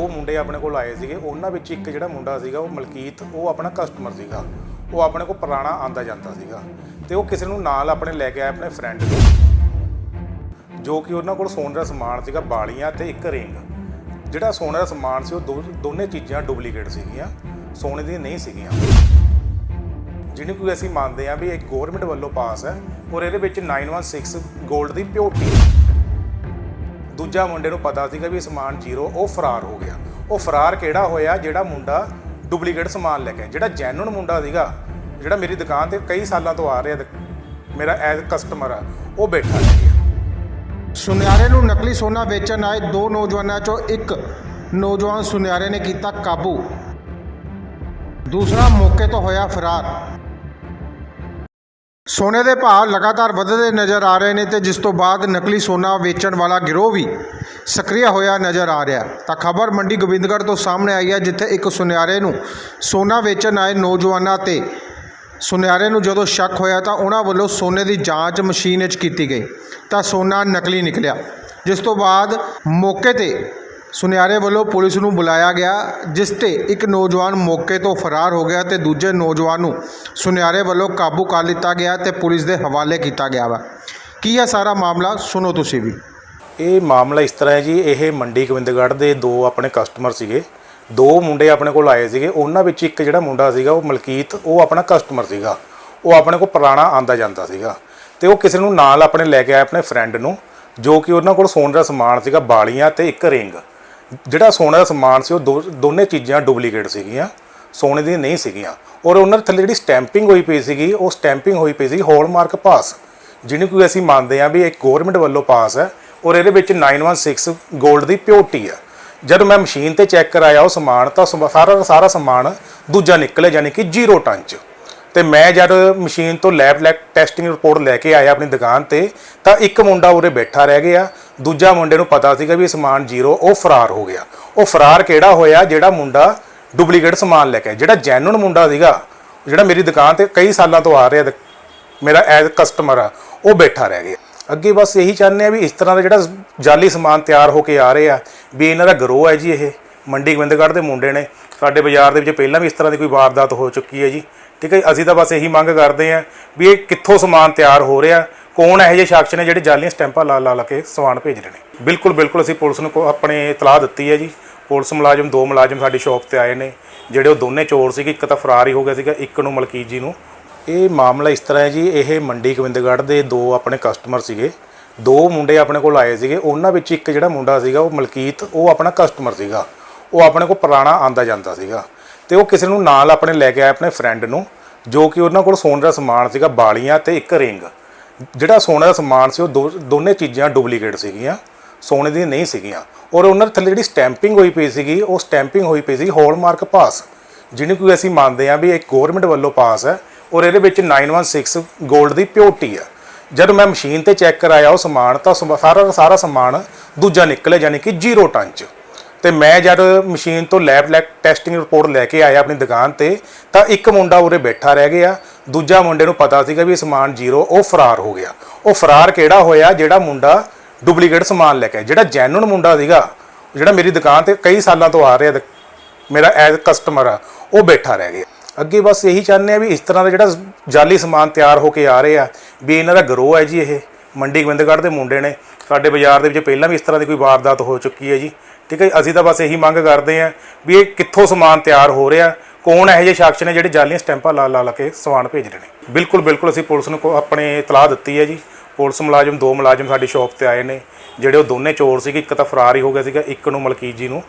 ਦੋ ਮੁੰਡੇ ਆਪਣੇ ਕੋਲ ਆਏ ਸੀਗੇ, ਉਹਨਾਂ ਵਿੱਚ ਇੱਕ ਜਿਹੜਾ ਮੁੰਡਾ ਸੀਗਾ, ਉਹ ਮਲਕੀਤ, ਉਹ ਆਪਣਾ ਕਸਟਮਰ ਸੀਗਾ। ਉਹ ਆਪਣੇ ਕੋਲ ਪੁਰਾਣਾ ਆਂਦਾ ਜਾਂਦਾ ਸੀਗਾ ਤੇ ਉਹ ਕਿਸੇ ਨੂੰ ਨਾਲ ਆਪਣੇ ਲੈ ਕੇ ਆਇਆ ਆਪਣੇ ਫਰੈਂਡ ਨੂੰ, ਜੋ ਕਿ ਉਹਨਾਂ ਕੋਲ ਸੋਨੇ ਦਾ ਸਮਾਨ ਸੀਗਾ, ਬਾਲੀਆਂ ਤੇ ਇੱਕ ਰਿੰਗ ਜਿਹੜਾ ਸੋਨੇ ਦਾ ਸਮਾਨ ਸੀ, ਉਹ ਦੋ- ਦੋਨੇ ਚੀਜ਼ਾਂ ਡੁਪਲੀਕੇਟ ਸੀਗੀਆਂ, ਸੋਨੇ ਦੀਆਂ ਨਹੀਂ ਸੀਗੀਆਂ। ਜਿਹਨੂੰ ਕੋਈ ਅਸੀਂ ਮੰਨਦੇ ਆ ਵੀ ਇਹ ਗਵਰਨਮੈਂਟ ਵੱਲੋਂ ਪਾਸ ਹੈ ਔਰ ਇਹਦੇ ਵਿੱਚ 916 골ਡ ਦੀ ਪਿਓਰਟੀ ਦੂਜਾ ਮੁੰਡੇ ਨੂੰ ਪਤਾ ਸੀਗਾ ਵੀ ਸਮਾਨ ਜ਼ੀਰੋ ਉਹ ਫਰਾਰ ਹੋ ਗਿਆ। ਉਹ ਫਰਾਰ ਕਿਹੜਾ ਹੋਇਆ, ਜਿਹੜਾ ਮੁੰਡਾ ਡੁਪਲੀਕੇਟ ਸਮਾਨ ਲੈ ਕੇ ਜਿਹੜਾ ਜੈਨੂਨ ਮੁੰਡਾ ਸੀਗਾ, ਜਿਹੜਾ ਮੇਰੀ ਦੁਕਾਨ ਤੇ ਕਈ ਸਾਲਾਂ ਤੋਂ ਆ ਰਿਹਾ ਮੇਰਾ ਐਜ਼ ਕਸਟਮਰ ਆ, ਉਹ ਬੈਠਾ ਸੀ। ਸੁਨਿਆਰੇ ਨੂੰ ਨਕਲੀ ਸੋਨਾ ਵੇਚਣ ਆਏ ਦੋ ਨੌਜਵਾਨਾਂ ਚੋਂ ਇੱਕ ਨੌਜਵਾਨ ਸੁਨਿਆਰੇ ਨੇ ਕੀਤਾ ਕਾਬੂ। ਦੂਸਰਾ ਮੌਕੇ ਤੋਂ ਹੋਇਆ ਫਰਾਰ। ਸੋਨੇ ਦੇ ਭਾਅ ਲਗਾਤਾਰ ਵਧਦੇ ਨਜ਼ਰ ਆ ਰਹੇ ਨੇ ਤੇ ਜਿਸ ਤੋਂ ਬਾਅਦ ਨਕਲੀ ਸੋਨਾ ਵੇਚਣ ਵਾਲਾ ਗਿਰੋਹ ਵੀ ਸਕਰੀय ਹੋਇਆ ਨਜ਼ਰ ਆ ਰਿਹਾ। ਤਾਂ ਖਬਰ ਮੰਡੀ ਗੋਬਿੰਦਗੜ੍ਹ ਤੋਂ ਸਾਹਮਣੇ ਆਈ ਹੈ, ਜਿੱਥੇ ਇੱਕ ਸੁਨਿਆਰੇ ਨੂੰ ਸੋਨਾ ਵੇਚਣ ਆਏ ਨੌਜਵਾਨਾਂ ਤੇ ਸੁਨਿਆਰੇ ਨੂੰ ਜਦੋਂ ਸ਼ੱਕ ਹੋਇਆ ਤਾਂ ਉਹਨਾਂ ਵੱਲੋਂ ਸੋਨੇ ਦੀ ਜਾਂਚ ਮਸ਼ੀਨ ਵਿੱਚ ਕੀਤੀ ਗਈ। ਤਾਂ ਸੋਨਾ ਨਕਲੀ ਨਿਕਲਿਆ, ਜਿਸ ਤੋਂ ਬਾਅਦ ਮੌਕੇ ਤੇ ਸੁਨਿਆਰੇ ਵੱਲੋਂ ਪੁਲਿਸ ਨੂੰ ਬੁਲਾਇਆ ਗਿਆ, ਜਿਸ ਤੇ ਇੱਕ ਨੌਜਵਾਨ ਮੌਕੇ ਤੋਂ ਫਰਾਰ ਹੋ ਗਿਆ ਤੇ ਦੂਜੇ ਨੌਜਵਾਨ ਨੂੰ ਸੁਨਿਆਰੇ ਵੱਲੋਂ ਕਾਬੂ ਕਰ ਲਿੱਤਾ ਗਿਆ ਤੇ ਪੁਲਿਸ ਦੇ ਹਵਾਲੇ ਕੀਤਾ ਗਿਆ ਵਾ। ਕੀ ਹੈ ਸਾਰਾ ਮਾਮਲਾ ਸੁਣੋ ਤੁਸੀਂ ਵੀ। ਇਹ ਮਾਮਲਾ ਇਸ ਤਰ੍ਹਾਂ ਹੈ ਜੀ, ਇਹ ਮੰਡੀ ਗੋਬਿੰਦਗੜ੍ਹ ਦੇ ਦੋ ਆਪਣੇ ਕਸਟਮਰ ਸੀਗੇ। ਦੋ ਮੁੰਡੇ ਆਪਣੇ ਕੋਲ ਆਏ ਸੀਗੇ, ਉਹਨਾਂ ਵਿੱਚ ਇੱਕ ਜਿਹੜਾ ਮੁੰਡਾ ਸੀਗਾ, ਉਹ ਮਲਕੀਤ, ਉਹ ਆਪਣਾ ਕਸਟਮਰ ਸੀਗਾ। ਉਹ ਆਪਣੇ ਕੋਲ ਪੁਰਾਣਾ ਆਂਦਾ ਜਾਂਦਾ ਸੀਗਾ ਤੇ ਉਹ ਕਿਸੇ ਨੂੰ ਨਾਲ ਆਪਣੇ ਲੈ ਕੇ ਆਇਆ ਆਪਣੇ ਫਰੈਂਡ ਨੂੰ, ਜੋ ਕਿ ਉਹਨਾਂ ਕੋਲ ਸੋਨੇ ਦਾ ਸਮਾਨ ਸੀਗਾ, ਬਾਲੀਆਂ ਤੇ ਇੱਕ ਰਿੰਗ ਜਿਹੜਾ ਸੋਨੇ ਦਾ ਸਮਾਨ ਸੀ, ਉਹ ਦੋ- ਦੋਨੇ ਚੀਜ਼ਾਂ ਡੁਪਲੀਕੇਟ ਸੀਗੀਆਂ, ਸੋਨੇ ਦੀਆਂ ਨਹੀਂ ਸੀਗੀਆਂ। ਔਰ ਉਹਨਾਂ ਦੇ ਥੱਲੇ ਜਿਹੜੀ ਸਟੈਂਪਿੰਗ ਹੋਈ ਪਈ ਸੀਗੀ, ਉਹ ਸਟੈਂਪਿੰਗ ਹੋਈ ਪਈ ਸੀ ਹੌਲਮਾਰਕ ਪਾਸ ਜਿਹਨੂੰ ਕੋਈ ਅਸੀਂ ਮੰਨਦੇ ਹਾਂ ਵੀ ਇਹ ਗਵਰਨਮੈਂਟ ਵੱਲੋਂ ਪਾਸ ਹੈ ਔਰ ਇਹਦੇ ਵਿੱਚ 916 골ਡ ਦੀ ਪਿਓਰਟੀ ਹੈ। ਜਦੋਂ ਮੈਂ ਮਸ਼ੀਨ ਤੇ ਚੈੱਕ ਕਰਾਇਆ ਉਹ ਸਮਾਨ, ਤਾਂ ਸਮ- ਸਾਰਾ ਦਾ ਸਾਰਾ ਸਮਾਨ ਦੂਜਾ ਨਿਕਲਿਆ, ਯਾਨੀ ਕਿ ਜ਼ੀਰੋ ਟਨ ਚ ਤੇ ਮੈਂ ਜਦ ਮਸ਼ੀਨ ਤੋਂ ਲੈਬ ਲੈਕ ਟੈਸਟਿੰਗ ਰਿਪੋਰਟ ਲੈ ਕੇ ਆਇਆ ਆਪਣੀ ਦੁਕਾਨ ਤੇ, ਤਾਂ ਇੱਕ ਮੁੰਡਾ ਉਰੇ ਬੈਠਾ ਰਹਿ ਗਿਆ। ਦੂਜਾ ਮੁੰਡੇ ਨੂੰ ਪਤਾ ਸੀਗਾ ਵੀ ਇਹ ਸਮਾਨ ਜ਼ੀਰੋ, ਉਹ ਫਰਾਰ ਹੋ ਗਿਆ। ਉਹ ਫਰਾਰ ਕਿਹੜਾ ਹੋਇਆ? ਜਿਹੜਾ ਮੁੰਡਾ ਡੁਪਲੀਕੇਟ ਸਮਾਨ ਲੈ ਕੇ ਆਇਆ। ਜਿਹੜਾ ਜੈਨੂਨ ਮੁੰਡਾ ਸੀਗਾ, ਜਿਹੜਾ ਮੇਰੀ ਦੁਕਾਨ ਤੇ ਕਈ ਸਾਲਾਂ ਤੋਂ ਆ ਰਿਹਾ ਮੇਰਾ ਐਜ਼ ਕਸਟਮਰ ਆ, ਉਹ ਬੈਠਾ ਰਹਿ ਗਿਆ। ਅੱਗੇ ਬਸ ਇਹੀ ਚਾਹੁੰਦੇ ਆ ਵੀ ਇਸ ਤਰ੍ਹਾਂ ਦਾ ਜਿਹੜਾ ਜਾਲੀ ਸਮਾਨ ਤਿਆਰ ਹੋ ਕੇ ਆ ਰਿਹਾ ਵੀ ਇਹਨਾਂ ਦਾ ਗਰੋਹ ਹੈ ਜੀ ਇਹ। ਮੰਡੀ ਗੋਬਿੰਦਗੜ੍ਹ ਦੇ ਮੁੰਡੇ ਨੇ। ਸਾਡੇ ਬਾਜ਼ਾਰ ਦੇ ਵਿੱਚ ਪਹਿਲਾਂ ਵੀ ਇਸ ਤਰ੍ਹਾਂ ਦੀ ਕੋਈ ਵਾਰਦਾਤ ਹੋ ਚੁੱਕੀ ਹੈ ਜੀ। ਠੀਕ ਹੈ ਅਸੀਂ ਤਾਂ ਬਸ ਇਹੀ ਮੰਗ ਕਰਦੇ ਆ ਵੀ ਇਹ ਕਿੱਥੋਂ ਸਮਾਨ ਤਿਆਰ ਹੋ ਰਿਹਾ, ਕੌਣ ਇਹੋ ਜਿਹੇ ਸ਼ਖਸ ਨੇ ਜਿਹੜੇ ਜਾਲੀਆਂ ਸਟੈਂਪਾਂ ਲਾ ਲਾ ਲਾ ਕੇ ਸਮਾਨ ਭੇਜ ਰਹੇ ਨੇ? ਬਿਲਕੁਲ ਬਿਲਕੁਲ ਅਸੀਂ ਪੁਲਿਸ ਨੂੰ ਕੋ- ਆਪਣੇ ਇਤਲਾਹ ਦਿੱਤੀ ਹੈ ਜੀ। ਪੁਲਿਸ ਮੁਲਾਜ਼ਮ, ਦੋ ਮੁਲਾਜ਼ਮ ਸਾਡੀ ਸ਼ਾਪ ਤੇ ਆਏ ਨੇ, ਜਿਹੜੇ ਉਹ ਦੋਨੇ ਚੋਰ ਸੀਗੇ, ਇੱਕ ਤਾਂ ਫਰਾਰ ਹੀ ਹੋ ਗਿਆ ਸੀਗਾ, ਇੱਕ ਨੂੰ ਮਲਕੀਤ ਜੀ ਨੂੰ। ਇਹ ਮਾਮਲਾ ਇਸ ਤਰ੍ਹਾਂ ਹੈ ਜੀ, ਇਹ ਮੰਡੀ ਗੋਬਿੰਦਗੜ੍ਹ ਦੇ ਦੋ ਆਪਣੇ ਕਸਟਮਰ ਸੀਗੇ, ਦੋ ਮੁੰਡੇ ਆਪਣੇ ਕੋਲ ਆਏ ਸੀਗੇ, ਉਹਨਾਂ ਵਿੱਚ ਇੱਕ ਜਿਹੜਾ ਮੁੰਡਾ ਸੀਗਾ, ਉਹ ਮਲਕੀਤ, ਉਹ ਆਪਣਾ ਕਸਟਮਰ ਸੀਗਾ। ਉਹ ਆਪਣੇ ਕੋਲ ਪੁਰਾਣਾ ਆਂਦਾ ਜਾਂਦਾ ਸੀਗਾ। ਤੇ ਉਹ ਕਿਸੇ ਨੂੰ ਨਾਲ ਆਪਣੇ ਲੈ ਕੇ ਆਇਆ ਆਪਣੇ ਫਰੈਂਡ ਨੂੰ, ਜੋ ਕਿ ਉਹਨਾਂ ਕੋਲ ਸੋਨੇ ਦਾ ਸਮਾਨ ਸੀਗਾ, ਬਾਲੀਆਂ ਤੇ ਇੱਕ ਰਿੰਗ ਜਿਹੜਾ ਸੋਨੇ ਦਾ ਸਮਾਨ ਸੀ, ਉਹ ਦੋ- ਦੋਨੇ ਚੀਜ਼ਾਂ ਡੁਪਲੀਕੇਟ ਸੀਗੀਆਂ, ਸੋਨੇ ਦੀਆਂ ਨਹੀਂ ਸੀਗੀਆਂ। ਔਰ ਉਹਨਾਂ ਦੇ ਥੱਲੇ ਜਿਹੜੀ ਸਟੈਂਪਿੰਗ ਹੋਈ ਪਈ ਸੀਗੀ, ਉਹ ਸਟੈਂਪਿੰਗ ਹੋਈ ਪਈ ਸੀ ਹੌਲਮਾਰਕ ਪਾਸ ਜਿਹਨੂੰ ਕੋਈ ਅਸੀਂ ਮੰਨਦੇ ਹਾਂ ਵੀ ਇਹ ਗਵਰਨਮੈਂਟ ਵੱਲੋਂ ਪਾਸ ਹੈ ਔਰ ਇਹਦੇ ਵਿੱਚ 916 골ਡ ਦੀ ਪਿਓਰਟੀ ਹੈ। ਜਦੋਂ ਮੈਂ ਮਸ਼ੀਨ ਤੇ ਚੈੱਕ ਕਰਾਇਆ ਉਹ ਸਮਾਨ, ਤਾਂ ਸਮ- ਸਾਰਾ ਸਾਰਾ ਸਮਾਨ ਦੂਜਾ ਨਿਕਲਿਆ ਯਾਨੀ ਕਿ ਜ਼ੀਰੋ ਟਨ ਚ। ਤੇ ਮੈਂ ਜਦ ਮਸ਼ੀਨ ਤੋਂ ਲੈਬ ਲੈਕ ਟੈਸਟਿੰਗ ਰਿਪੋਰਟ ਲੈ ਕੇ ਆਇਆ ਆਪਣੀ ਦੁਕਾਨ ਤੇ, ਤਾਂ ਇੱਕ ਮੁੰਡਾ ਉਰੇ ਬੈਠਾ ਰਹਿ ਗਿਆ। ਦੂਜਾ ਮੁੰਡੇ ਨੂੰ ਪਤਾ ਸੀਗਾ ਵੀ ਇਹ ਸਮਾਨ ਜ਼ੀਰੋ, ਉਹ ਫਰਾਰ ਹੋ ਗਿਆ। ਉਹ ਫਰਾਰ ਕਿਹੜਾ ਹੋਇਆ? ਜਿਹੜਾ ਮੁੰਡਾ ਡੁਪਲੀਕੇਟ ਸਮਾਨ ਲੈ ਕੇ ਜਿਹੜਾ ਜੈਨੂਨ ਮੁੰਡਾ ਸੀਗਾ, ਜਿਹੜਾ ਮੇਰੀ ਦੁਕਾਨ ਤੇ ਕਈ ਸਾਲਾਂ ਤੋਂ ਆ ਰਿਹਾ ਮੇਰਾ ਐਜ਼ ਕਸਟਮਰ ਆ, ਉਹ ਬੈਠਾ ਰਹਿ ਗਿਆ। ਅੱਗੇ ਬਸ ਇਹੀ ਚਾਹੁੰਦੇ ਆ ਵੀ ਇਸ ਤਰ੍ਹਾਂ ਦਾ ਜਿਹੜਾ ਜਾਲੀ ਸਮਾਨ ਤਿਆਰ ਹੋ ਕੇ ਆ ਰਿਹਾ ਵੀ ਇਹਨਾਂ ਦਾ ਗਰੋਹ ਹੈ ਜੀ ਇਹ। ਮੰਡੀ ਗੋਬਿੰਦਗੜ੍ਹ ਦੇ ਮੁੰਡੇ ਨੇ। ਸਾਡੇ ਬਾਜ਼ਾਰ ਦੇ ਵਿੱਚ ਪਹਿਲਾਂ ਵੀ ਇਸ ਤਰ੍ਹਾਂ ਦੀ ਕੋਈ ਵਾਰਦਾਤ ਹੋ ਚੁੱਕੀ ਹੈ ਜੀ। ਠੀਕ ਹੈ ਅਸੀਂ ਤਾਂ ਬਸ ਇਹੀ ਮੰਗ ਕਰਦੇ ਆ ਵੀ ਇਹ ਕਿੱਥੋਂ ਸਮਾਨ ਤਿਆਰ ਹੋ ਰਿਹਾ, ਕੌਣ ਇਹੋ ਜਿਹੇ ਸ਼ਖਸ ਨੇ ਜਿਹੜੇ ਜਾਲੀਆਂ ਸਟੈਂਪਾਂ ਲਾ ਲਾ ਲਾ ਕੇ ਸਮਾਨ ਭੇਜ ਰਹੇ ਨੇ। ਬਿਲਕੁਲ ਬਿਲਕੁਲ ਅਸੀਂ ਪੁਲਿਸ ਨੂੰ ਕੋ- ਆਪਣੇ ਇਤਲਾਹ ਦਿੱਤੀ ਹੈ ਜੀ। ਪੁਲਿਸ ਮੁਲਾਜ਼ਮ, ਦੋ ਮੁਲਾਜ਼ਮ ਸਾਡੀ ਸ਼ਾਪ ਤੇ ਆਏ ਨੇ, ਜਿਹੜੇ ਉਹ ਦੋਨੇ ਚੋਰ ਸੀਗੇ, ਇੱਕ ਤਾਂ ਫਰਾਰ ਹੀ ਹੋ ਗਿਆ ਸੀਗਾ, ਇੱਕ ਨੂੰ ਮਲਕੀਤ ਜੀ ਨੂੰ